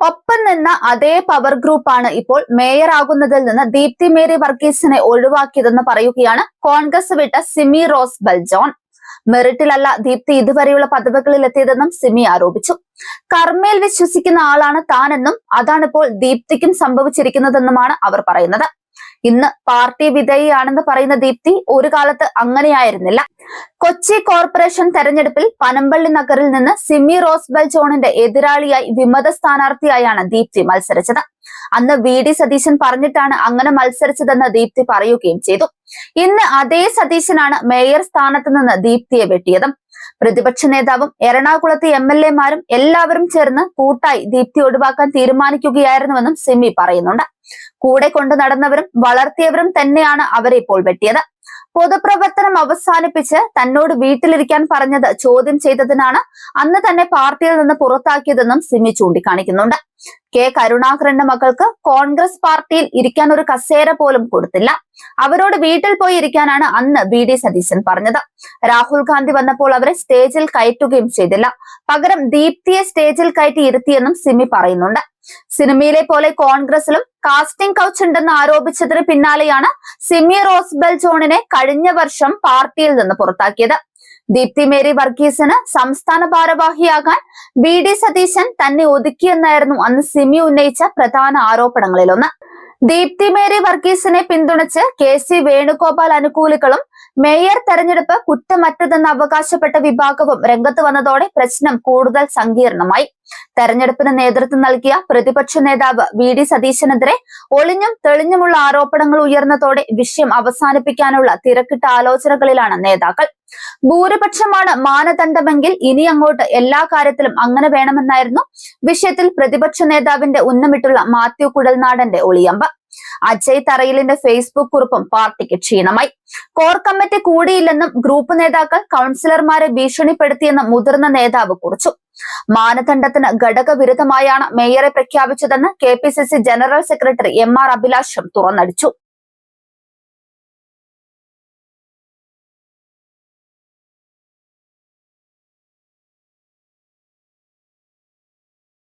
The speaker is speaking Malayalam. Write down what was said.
ഒപ്പം നിന്ന അതേ പവർ ഗ്രൂപ്പാണ് ഇപ്പോൾ മേയർ ആകുന്നതിൽ നിന്ന് ദീപ്തി മേരി വർഗീസിനെ ഒഴിവാക്കിയതെന്ന് പറയുകയാണ് കോൺഗ്രസ് വിട്ട സിമി റോസ് ബൽജോൺ. മെറിറ്റിലല്ല ദീപ്തി ഇതുവരെയുള്ള പദവികളിൽ എത്തിയതെന്നും സിമി ആരോപിച്ചു. കർമ്മയിൽ വിശ്വസിക്കുന്ന ആളാണ് താനെന്നും അതാണിപ്പോൾ ദീപ്തിക്കും സംഭവിച്ചിരിക്കുന്നതെന്നുമാണ് അവർ പറയുന്നത്. ഇന്ന് പാർട്ടി വിധേയയാണെന്ന് പറയുന്ന ദീപ്തി ഒരു കാലത്ത് അങ്ങനെയായിരുന്നില്ല. കൊച്ചി കോർപ്പറേഷൻ തെരഞ്ഞെടുപ്പിൽ പനമ്പള്ളി നഗറിൽ നിന്ന് സിമി റോസ്ബെൽ ജോണിന്റെ എതിരാളിയായി വിമത സ്ഥാനാർത്ഥിയായാണ് ദീപ്തി മത്സരിച്ചത്. അന്ന് വി ഡി സതീശൻ പറഞ്ഞിട്ടാണ് അങ്ങനെ മത്സരിച്ചതെന്ന് ദീപ്തി പറയുകയും ചെയ്തു. ഇന്ന് അതേ സതീശനാണ് മേയർ സ്ഥാനത്ത് നിന്ന് ദീപ്തിയെ വെട്ടിയതും. പ്രതിപക്ഷ നേതാവും എറണാകുളത്തെ എം എൽ എമാരും എല്ലാവരും ചേർന്ന് കൂട്ടായി ദീപ്തി ഒഴിവാക്കാൻ തീരുമാനിക്കുകയായിരുന്നുവെന്നും സിമി പറയുന്നുണ്ട്. കൂടെ കൊണ്ടു നടന്നവരും വളർത്തിയവരും തന്നെയാണ് അവരെ ഇപ്പോൾ വെട്ടിയത്. പൊതുപ്രവർത്തനം അവസാനിപ്പിച്ച് തന്നോട് വീട്ടിലിരിക്കാൻ പറഞ്ഞത് ചോദ്യം ചെയ്തതിനാണ് അന്ന് തന്നെ പാർട്ടിയിൽ നിന്ന് പുറത്താക്കിയതെന്നും സിമി ചൂണ്ടിക്കാണിക്കുന്നുണ്ട്. കെ കരുണാകരന്റെ മക്കൾക്ക് കോൺഗ്രസ് പാർട്ടിയിൽ ഇരിക്കാൻ ഒരു കസേര പോലും കൊടുത്തില്ല. അവരോട് വീട്ടിൽ പോയി ഇരിക്കാനാണ് അന്ന് വി ഡി സതീശൻ പറഞ്ഞത്. രാഹുൽ ഗാന്ധി വന്നപ്പോൾ അവരെ സ്റ്റേജിൽ കയറ്റുകയും ചെയ്തില്ല. പകരം ദീപ്തിയെ സ്റ്റേജിൽ കയറ്റി ഇരുത്തിയെന്നും സിമി പറയുന്നുണ്ട്. സിനിമയിലെ പോലെ കോൺഗ്രസിലും കാസ്റ്റിംഗ് കൗച്ച് ഉണ്ടെന്ന് ആരോപിച്ചതിന് പിന്നാലെയാണ് സിമി റോസ്ബെൽ ജോണിനെ കഴിഞ്ഞ വർഷം പാർട്ടിയിൽ നിന്ന് പുറത്താക്കിയത്. ദീപ്തി മേരി വർഗീസിന് സംസ്ഥാന ഭാരവാഹിയാകാൻ ബി ഡി സതീശൻ തന്നെ ഒതുക്കിയെന്നായിരുന്നു അന്ന് സിമി ഉന്നയിച്ച പ്രധാന ആരോപണങ്ങളിലൊന്ന്. ദീപ്തി മേരി വർഗീസിനെ പിന്തുണച്ച് കെ സി വേണുഗോപാൽ അനുകൂലികളും മേയർ തെരഞ്ഞെടുപ്പ് കുറ്റമറ്റതെന്ന് അവകാശപ്പെട്ട വിഭാഗവും രംഗത്ത് വന്നതോടെ പ്രശ്നം കൂടുതൽ സങ്കീർണമായി. തെരഞ്ഞെടുപ്പിന് നേതൃത്വം നൽകിയ പ്രതിപക്ഷ നേതാവ് വി ഡി സതീശനെതിരെ ഒളിഞ്ഞും തെളിഞ്ഞുമുള്ള ആരോപണങ്ങൾ ഉയർന്നതോടെ വിഷയം അവസാനിപ്പിക്കാനുള്ള തിരക്കിട്ട ആലോചനകളിലാണ് നേതാക്കൾ. ഭൂരിപക്ഷമാണ് മാനദണ്ഡമെങ്കിൽ ഇനി അങ്ങോട്ട് എല്ലാ കാര്യത്തിലും അങ്ങനെ വേണമെന്നായിരുന്നു വിഷയത്തിൽ പ്രതിപക്ഷ നേതാവിന്റെ ഉന്നമിട്ടുള്ള മാത്യു കുഴൽനാടന്റെ ഒളിയമ്പ്. അജയ് തറയിലിന്റെ ഫേസ്ബുക്ക് കുറിപ്പും പാർട്ടിക്ക് ക്ഷീണമായി. കോർ കമ്മിറ്റി കൂടിയില്ലെന്നും ഗ്രൂപ്പ് നേതാക്കൾ കൗൺസിലർമാരെ ഭീഷണിപ്പെടുത്തിയെന്നും മുതിർന്ന നേതാവ് കുറിച്ചു. മാനദണ്ഡത്തിന് ഘടകവിരുദ്ധമായാണ് മേയറെ പ്രഖ്യാപിച്ചതെന്ന് K general secretary M R അഭിലാഷം തുറന്നടിച്ചു.